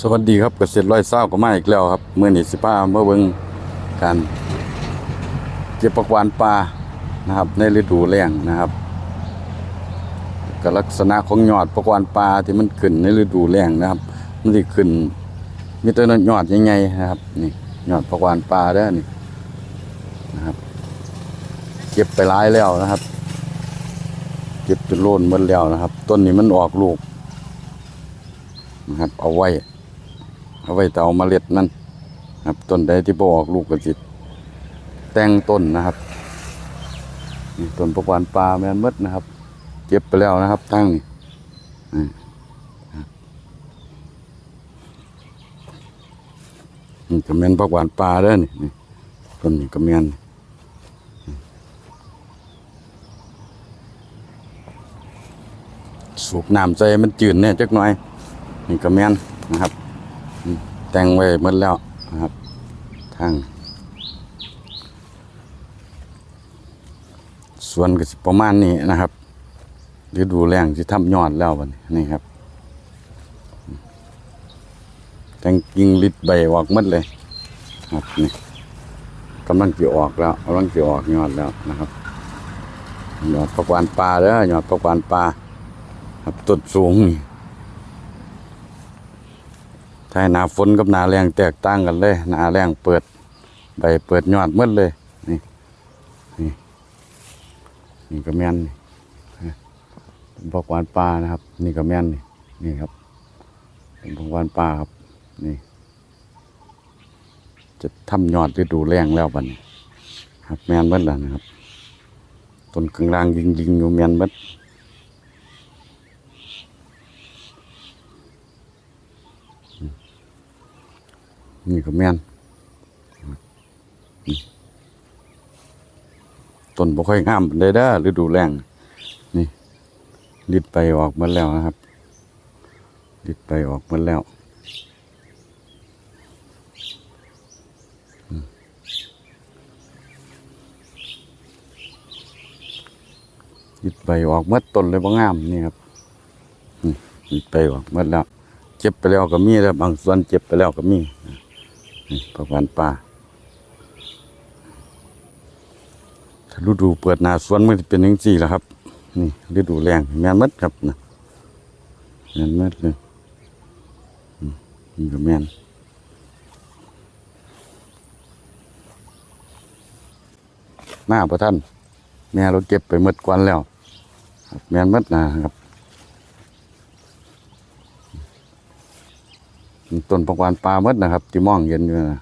สวัสดีครับเกษตรร้อยเศร้าก็มาอีกแล้วครับเมื่อนี้สิพาเมื่อเบิงการเก็บผักหวานปลานะครับ ในฤดูแล้งนะครับก็ลักษณะของยอดผักหวานปลาที่มันขึ้นในฤดูแล้งนะครับ มันสิขึ้นมีแต่ยอดใหญ่ๆนะครับนี่ยอดผักหวานปลาเด้นี่นะครับ เก็บไปหลายแล้วนะครับ เก็บจนโล่นหมดแล้วนะครับ ต้นนี้มันออกลูกนะครับเอาไว้ เอาไว้แต่เอาเมล็ดมันครับต้นใดที่บออกลูกก็สิแต่งต้นนะครับนี่ต้นประวานปลาแมนมดนะครับ เก็บไปแล้วนะครับทั้งนี่นี่ก็แม่นประวานปลาเด้อนี่นี่ต้นนี้ก็แมนสูบน้ำใจมันจืดเนี่ยจักหน่อย นี่ก็แมนนะครับ แต่งไว้หมดแล้วนะครับทางส่วนก็สิประมาณนี้นะครับฤดูแรงที่ทำยอดแล้วบัดนี้นี่ครับแตงกิ่งลิดใบออกมดเลยครับนี่กำลังจะออกแล้วกำลังจะออกยอดแล้วนะครับยอดประกวานปลาเด้อยอดประกวานปลาครับต้นสูงนี่ ถ้าหนาฝนกับหนาแรงแตกต่างกันเลย หนาแรงเปิดใบเปิดยอดหมดเลยนี่นี่นี่ก็แม่นนี่เป็นพวกหวานปลานะครับ นี่ก็แม่นนี่นี่ครับเป็นพวกหวานปลาครับนี่จะทำยอดฤดูแรงแล้วบัดนี้ครับแม่นหมดแล้วนะครับต้นกลางยิงยิงๆอยู่แม่นหมด นี่ก็แม่นต้นบ่ค่อยงามปานใดเด้อฤดูแล้งนี่ลิดไปออกมาแล้วนะครับลิดไปออกมาแล้วลิดไปออกหมดต้นเลยบ่งามนี่ครับลิดไปออกหมดแล้ว เจ็บไปแล้วก็มีแล้วบางส่วนเจ็บไปแล้วก็มีนี่ ผักหวานป่าถ้าฤดูเปิดนาสวนมันจะเป็นย่างสี่แล้วครับ นี่ฤดูแรงแม่นมัดครับนะแม่นมัดเลยอืมนี่ก็แม่นหน้าประท่านแม่เราเก็บไปหมดกวนแล้วแม่นมัดนะครับ ต้นผักวานปลาหมดนะครับที่มองเห็นอยู่นะ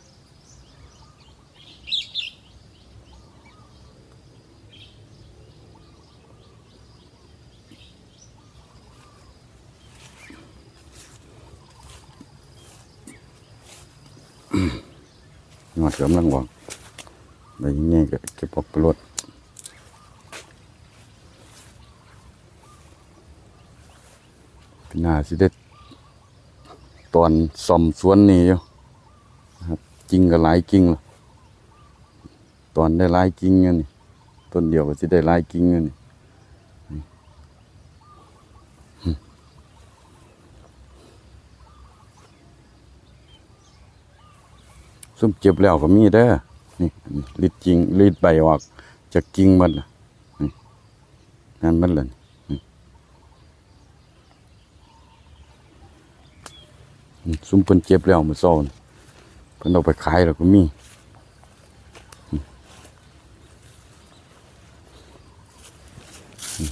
หอดกำลังบอกไปยังไงก็เก็บออกไปรถพี่นาสิได้ ตอนซ่อมสวนนี่อยู่ครับจริงก็หลายจริงหรอตอนได้หลายจริงเงี้ยนี่ต้นเดียวก็สิได้หลายจริงเงี้ยนี่ซุ่มเจ็บแล้วก็มีเด้อนี่ลิดจริงลิดใบออกจากจริงมันล่ะนี่นั่นมันเลย อืม ซุ่มเพิ่นเจ็บแล้วมือเช้านี่เพิ่นเอาไปขายแล้วก็มีอืมอืม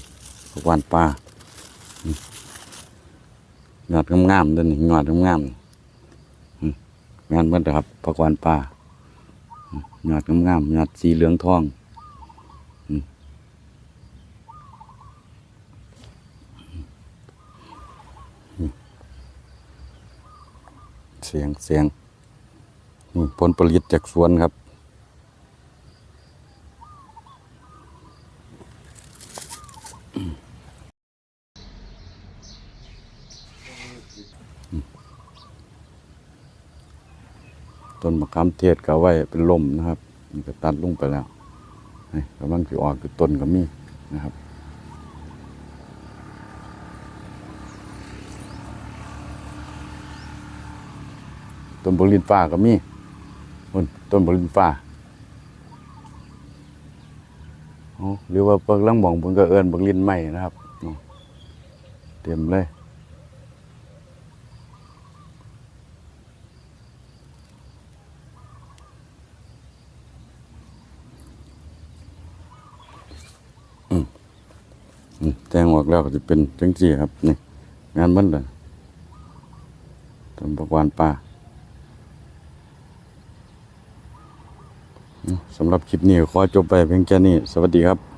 ผักหวานปลาอืมยอดงามๆเด้อนี่ยอดงามๆงานเพิ่นครับผักหวานปลาอืมยอดงามๆยอดสีเหลืองทองอืม เสียงเสียงนี่ผลผลิตจากสวนครับ ต้นมะขามเทศก็ไว้เป็นลมนะครับนี่ก็ตัดลงไปแล้วกำลังจะออกคือต้นก็มีนะครับ ต้นบรินฟ้าก็มีพุ่นต้นบรินฟ้าหรือว่าเปิกลังบ่องเพิ่นก็เอิ้นบักลินใหม่นะครับ เต็มเลยแจ้งออกแล้วก็จะเป็นจังซี่ครับ นี่ งานมันเลยต้นบักวานป่าอืม สำหรับคลิปนี้ขอจบไปเพียงแค่นี้ สวัสดีครับ